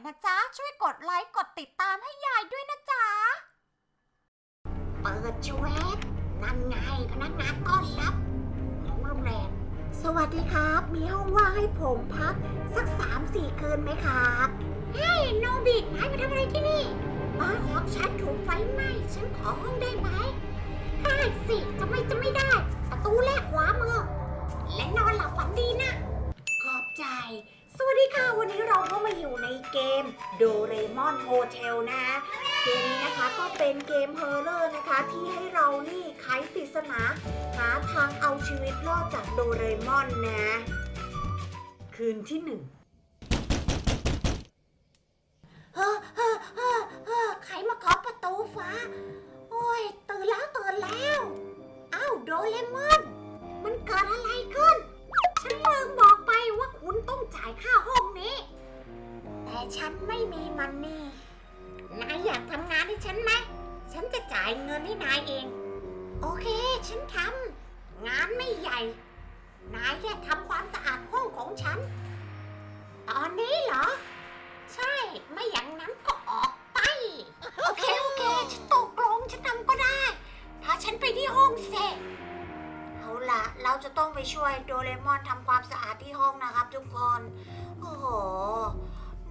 ช่วยกดไลค์กดติดตามให้ยายด้วยนะจ๊ะ เปิดชเวบนั่นไงพนักงานต้อนรับของโรงแรมสวัสดีครับ มีห้องว่างให้ผมพัก สักสามสี่คืนไหมครับเฮ้ยโนบินายมาทำอะไรที่นี่บ้านของฉันถูกไฟไหม้ฉันขอห้องได้ไหมได้สิจะไม่จะไม่ได้ ประตูแรกขวามือ และนอนหลับฝันดีนะขอบใจ สวัสดีค่ะ วันนี้เราก็มาอยู่ในเกมโดเรมอนโฮเทลนะเกมนี้นะคะก็เป็นเกมเฮอร์เลอร์นะคะ ที่ให้เรานี่ไขปริศนาหาทางเอาชีวิตรอดจากโดเรมอนนะ คืนที่หนึ่งเฮ้อเฮ้อเฮ้อเฮ้อใครมาเคาะประตูฟ้า โอ้ย ตื่นแล้วตื่นแล้วอ้าวโดเรมอน มันเกิดอะไรขึ้น ฉันลืมบอกไปว่า ม่มีมันนี่ นายอยากทำงานให้ฉันไหม ฉันจะจ่ายเงินให้นายเอง โอเค ฉันทำงานไม่ใหญ่ นายแค่ทำความสะอาดห้องของฉัน ตอนนี้เหรอ ใช่ ไม่อย่างนั้นก็ออกไป โอเค โอเค ฉันตกลงฉันทำก็ได้ พาฉันไปที่ห้องเสร็จเอาล่ะเราจะต้องไปช่วยโดเรมอนทำความสะอาดที่ห้องนะครับทุกคน โอ้โห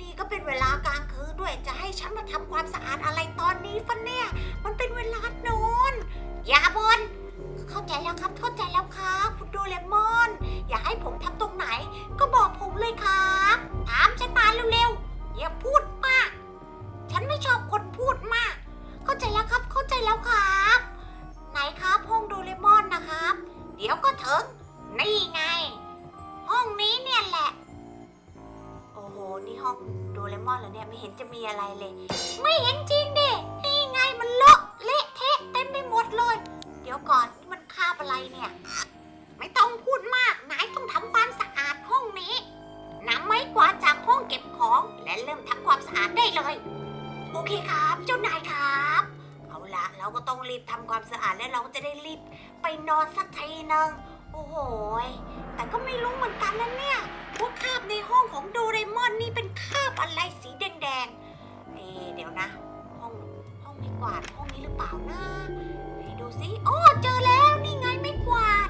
นี่ก็เป็นเวลากลางคืนด้วย จะให้ฉันมาทำความสะอาดอะไรตอนนี้ปะเนี่ย มันเป็นเวลานอน อย่าบน เข้าใจแล้วครับ เข้าใจแล้วครับ คุณโดเรมอน อยากให้ผมทำตรงไหน ก็บอกผมเลยครับถามฉันมาเร็วๆ อย่าพูดมาก ฉันไม่ชอบคนพูดมาก เข้าใจแล้วครับ เข้าใจแล้วครับะเราก็ต้องรีบทำความสะอาดและเราก็จะได้รีบไปนอนสักทีนึงโอ้โหยแต่ก็ไม่รู้เหมือนกันนะเนี่ยว่าคราบในห้องของโดเรมอนนี่เป็นคราบอะไรสีแดงๆเอ๊เดี๋ยวนะ ห้องห้องไม่กวาดห้องนี้หรือเปล่านะไหนดูสิโอ้เจอแล้วนี่ไงไม่กวาด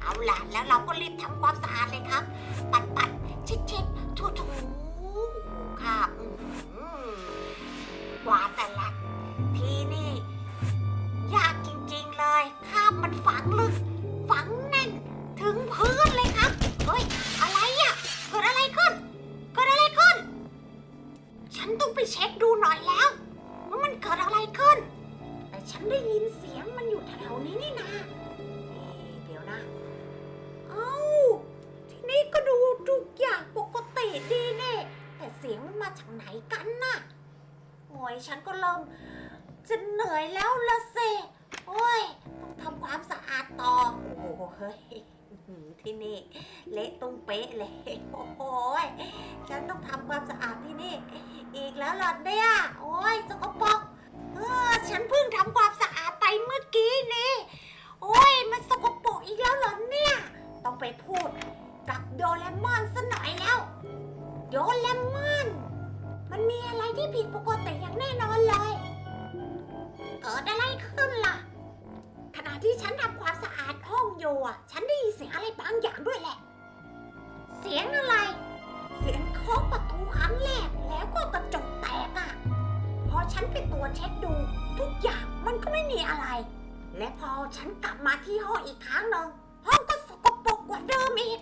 เอาล่ะแล้วเราก็รีบทำความสะอาดเลยครับ ปัดปัดเช็ดเช็ดถูถูคราบอื สียงมันมาจากไหนกันน่ะโอ้ยฉันก็เริ่มจะเหนื่อยแล้วละเซโอ้ย ต้องทำความสะอาดต่อ โอ้โหเฮ้ยที่นี่ เละตุ้งเป๊ะเลยโอ้โหยฉันต้องทำความสะอาดที่นี่ อีกแล้วหรอเนี่ยโอ้ยสกปรกเออฉันเพิ่งทำความสะอาดไปเมื่อกี้นี่โอ้ยมันสกปรกอีกแล้วหรอเนี่ย ต้องไปพูดกับโดเรมอนซะหน่อยแล้ว โดเรมอน มันมีอะไรที่ผิดปกติอย่างแน่นอนเลย เกิดอะไรขึ้นล่ะ ขณะที่ฉันทำความสะอาดห้องอยู่อะฉันได้ยินเสียงอะไรบางอย่างด้วยแหละ เสียงอะไร เสียงเคาะประตูครั้งแรกแล้วก็กระจกแตกอะพอฉันไปตรวจเช็คดู ทุกอย่างมันก็ไม่มีอะไร และพอฉันกลับมาที่ห้องอีกครั้งหนึ่งห้องก็สกปรกกว่าเดิมอีก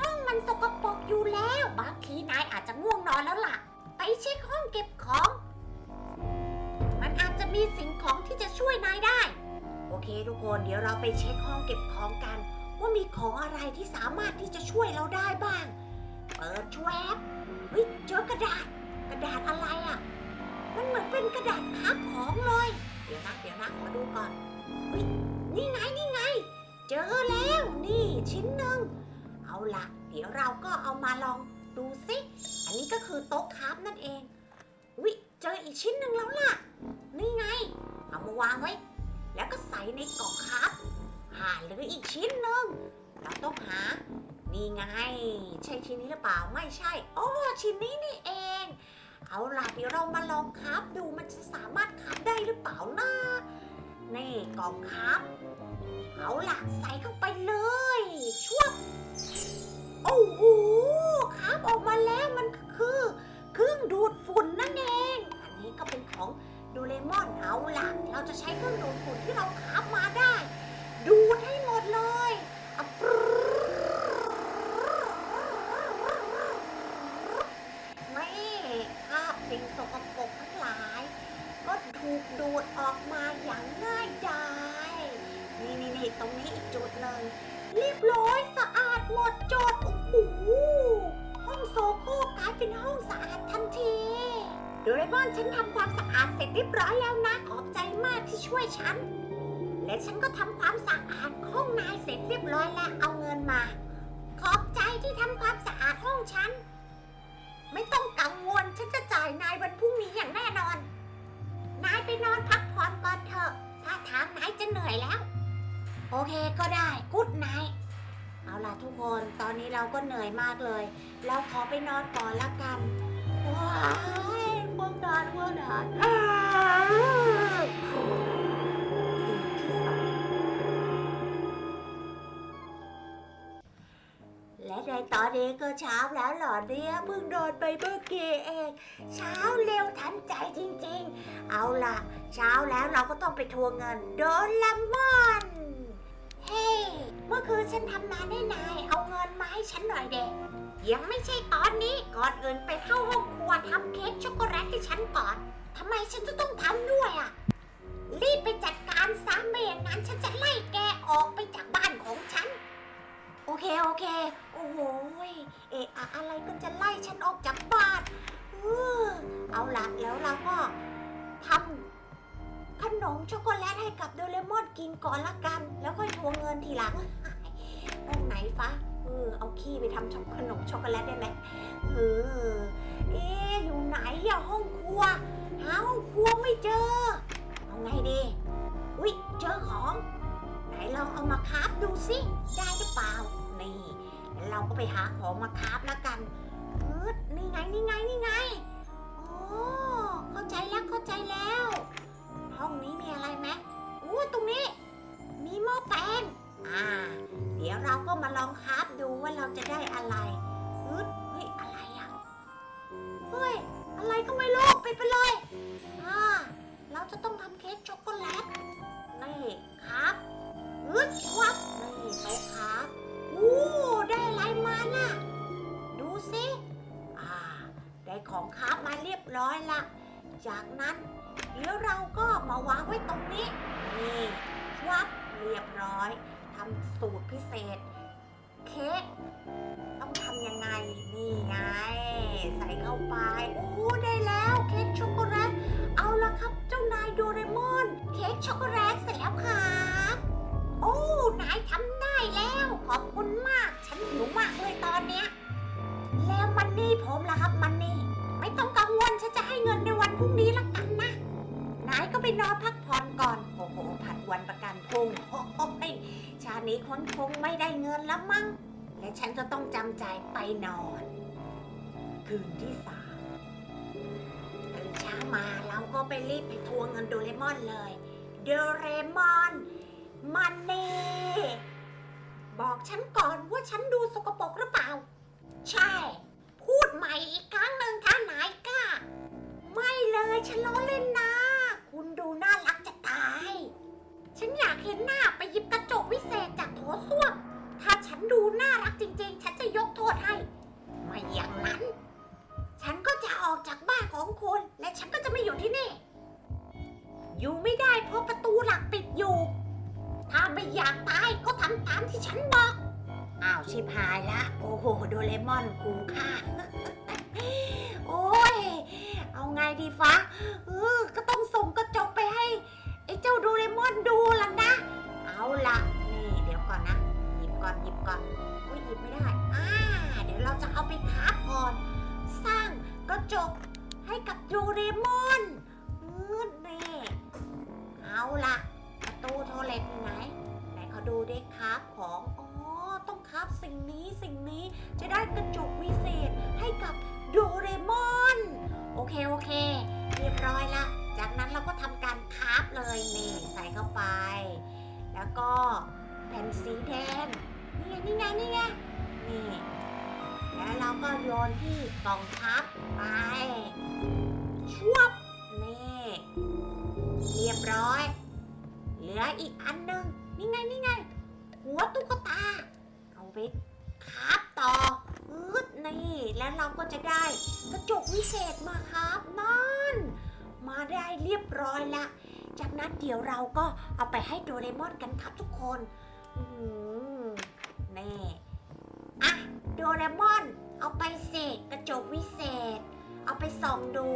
ห้องมันสกปรกอยู่แล้ว บางทีนายอาจจะง่วงนอนแล้วล่ะ ไปเช็คห้องเก็บของ มันอาจจะมีสิ่งของที่จะช่วยนายได้ โอเค ทุกคนเดี๋ยวเราไปเช็คห้องเก็บของกัน ว่ามีของอะไรที่สามารถที่จะช่วยเราได้บ้าง เปิดแชวบเฮ้ยเจอกระดาษ กระดาษอะไรอะ่ะ มันเหมือนเป็นกระดาษพับของเลย เดี๋ยวนะเดี๋ยวนะขอดูก่อนเฮ้ยนี่ไงนี่ไง เจอแล้วนี่ชิ้นหนึ่งเอ ละเดี๋ยวเราก็เอามาลองดูสิอันนี้ก็คือโต๊ะครับนั่นเองวิเจออีกชิ้นหนึ่งแล้วล่ะ นี่ไง เอามาวางไว้ แล้วก็ใส่ในกล่องครับหาเหลืออีกชิ้นหนึ่งเราต้องหา นี่ไง ใช่ชิ้นนี้หรือเปล่าไม่ใช่ โอ้ชิ้นนี้นี่เอง เอาล่ะเดี๋ยวเรามาลองครับดูมันจะสามารถครับได้หรือเปล่านะนี่กล่องครับเอาล่ะใส่เข้าไปเลย ช่วบโอ้โหครับออกมาแล้วมันคือ เครื่องดูดฝุ่นนั่นเอง อันนี้ก็เป็นของดูเลมอนเอาล่ะ เราจะใช้เครื่องดูดฝุ่นที่เราคับมาได้ ดูดให้หมดเลยเอาปรึ๊ดนี่คราบสิ่งสกปรกทั้งหลาย ก็ถูกดูดออกมาอย่างง่ายดายนี่นี่นี่ตรงนี้อีกจุดหนึ่งรีบร้อ ดเรมอนฉันทำความสะอาดเสร็จเรียบร้อยแล้วนะ ขอบใจมากที่ช่วยฉัน และฉันก็ทำความสะอาดห้องนายเสร็จเรียบร้อยแล้วเอาเงินมา ขอบใจที่ทำความสะอาดห้องฉัน ไม่ต้องกังวลฉันจะจ่ายนายวันพรุ่งนี้อย่างแน่นอน นายไปนอนพักผ่อนก่อนเถอะถ้าทางนายจะเหนื่อยแล้ว โอเคก็ได้กุ๊ดนท์เอาล่ะทุกคนตอนนี้เราก็เหนื่อยมากเลย เราขอไปนอนก่อนละกัน ว้าว นอนง่วงนและในตอนนี้ก็เช้าแล้วหรอเนี่ยเพิ่งนอนไปเมื่อกี้เองเช้าเร็วทันใจจริงๆ เอาล่ะ เช้าแล้วเราก็ต้องไปทวงเงินโดนละมอน เฮ้ เมื่อคืนฉันทำงานให้นาย เอาเงินมาให้ฉันหน่อยเด็กยังไม่ใช่ตอนนี้ก่อนอื่นไปเข้าห้องครัวทำเค้กช็อกโกแลตให้ฉันก่อนทำไมฉันจะต้องทำด้วยอะ รีบไปจัดการซะไม่อย่างนั้นฉันจะไล่แกออกไปจากบ้านของฉัน โอเคโอเค โอ้โหยเอะอะอะไรก็จะไล่ฉันออกจากบ้านเออเอาละแล้วเราก็ทำขนมช็อกโกแลตให้กับโดเรมอนกินก่อนละกัน เอาขี้ไปทำช็อกขนมช็อกโกแลตได้ไหมเออเอ๊ะอยู่ไหนอะห้อง ปดไปเลยอ่าเราจะต้องทำเค้กช็อกโกแลตนี่ครับอึดวับนี่ไปครับอู้ได้อะไรมาน่ะ ดูสิอ่า ได้ของคราฟมาเรียบร้อยละจากนั้น เดี๋ยวเราก็มาวางไว้ตรงนี้ นี่วับเรียบร้อยทำสูตรพิเศษ เค้กต้องทำยังไง นี่ไง ใส่เข้าไปโอ้ ช็อกโกแลต เอาละครับเจ้านายโดเรมอน เค้กช็อกโกแลตเสร็จแล้วครับโอ้นายทำได้แล้ว ขอบคุณมาก ฉันหิวมากเลยตอนเนี้ย แล้วมันนี่ผมล่ะครับมันนี่ ไม่ต้องกังวลฉันจะให้เงินในวันพรุ่งนี้ละกันนะ นายก็ไปนอนพักผ่อนก่อน โอ้โหผัดวันประกันพรุ่งโอ้โหชาตินี้คนคงไม่ได้เงินแล้วมั้ง และฉันก็ต้องจำใจไปนอน คืนที่สาม มาเราก็ไปรีบไปทวงเงินโดเรมอนเลย โดเรมอนมันนี่บอกฉันก่อนว่าฉันดูสกปรกหรือเปล่า ใช่ พูดใหม่อีกครั้งหนึ่งถ้านายกล้า ไม่เลยฉันล้อเล่นนะ 啊！ไป แล้วก็แผ่นสีแดงนี่ไงนี่ไงนี่ไงนี่แล้วเราก็โยนที่กล่องพับไปชวบนี่เรียบร้อย เหลืออีกอันหนึ่งนี่ไงนี่ไง หัวตุ๊กตาเอาไปคาบต่ออืดนี่แล้วเราก็จะได้กระจกวิเศษมาครับนั่นมาได้เรียบร้อยละ จากนั้นเดี๋ยวเราก็เอาไปให้โดเรมอนกันครับทุกคนอืมนี่อะโดเรมอน เอาไปเสกกระจกวิเศษ เอาไปส่องดู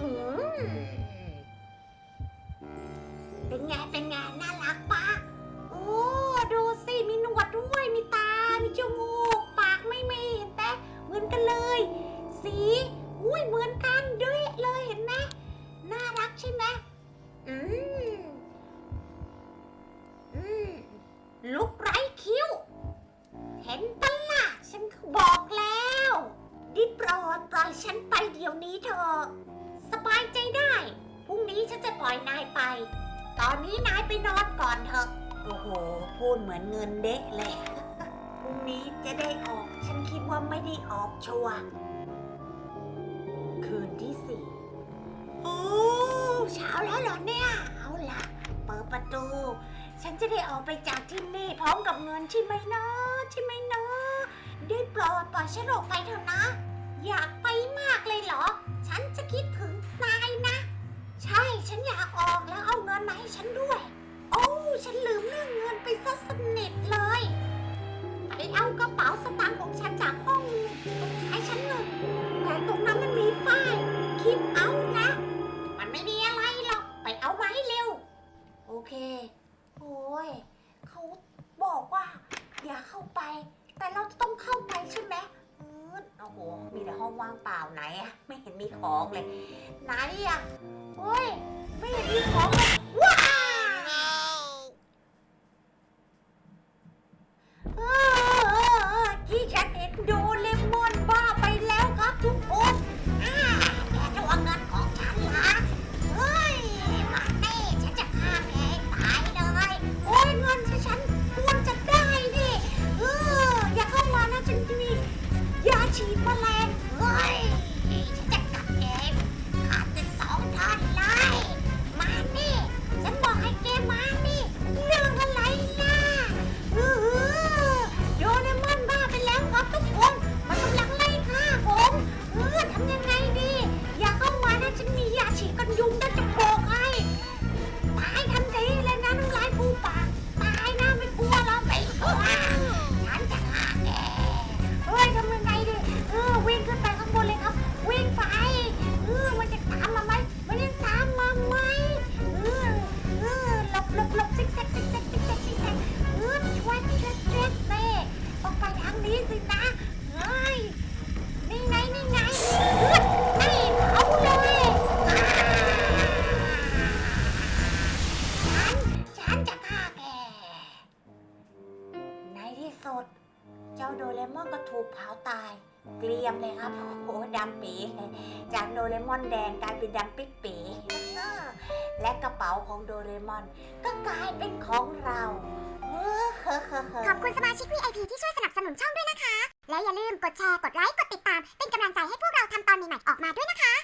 อืมเป็นไง เป็นไง น่ารักปะโอ้ อนนี้นายไปนอนก่อนเถอะ โอ้โห พูดเหมือนเงินเดะเลย พรุ่งนี้จะได้ออก ฉันคิดว่าไม่ได้ออกชัวร์คืนที่สี่โอ้เช้าแล้วเหรอเนี่ย เอาล่ะ เปิดประตู ฉันจะได้ออกไปจากที่นี่พร้อมกับเงินใช่ไหมนะใช่ไหมนะได้โปรดปล่อยฉันออกไปเถอะนะ อยากไปมากเลยเหรอ ฉันจะคิดถึงนายนะ ไหนอะไม่เห็นมีของเลย ไหนอะโอ้ยไม่เห็นมีของเลยว้าวเออที่ฉันเห็นโดเรมอนบ้าไปแล้วครับทุกคนอ่าแกจะวางเงินของฉันเหรอเฮ้ยมาเต้ฉันจะฆ่าแกให้ตายเลยโอ้ยเงินที่ฉันควรจะได้ดิเอออย่าเข้ามานะฉันจะมียาฉีดแมลง โดเรมอนก็ถูกเผาตาย เกลียมเลยครับโอ้โหดำปีจากโดเรมอนแดงกลายเป็นดำปิ๊กปีและกระเป๋าของโดเรมอน ก็กลายเป็นของเราขอบคุณสมาชิก VIP ที่ช่วยสนับสนุนช่องด้วยนะคะ และอย่าลืมกดแชร์ กดไลค์ กดติดตาม เป็นกำลังใจให้พวกเราทำตอนใหม่ๆออกมาด้วยนะคะ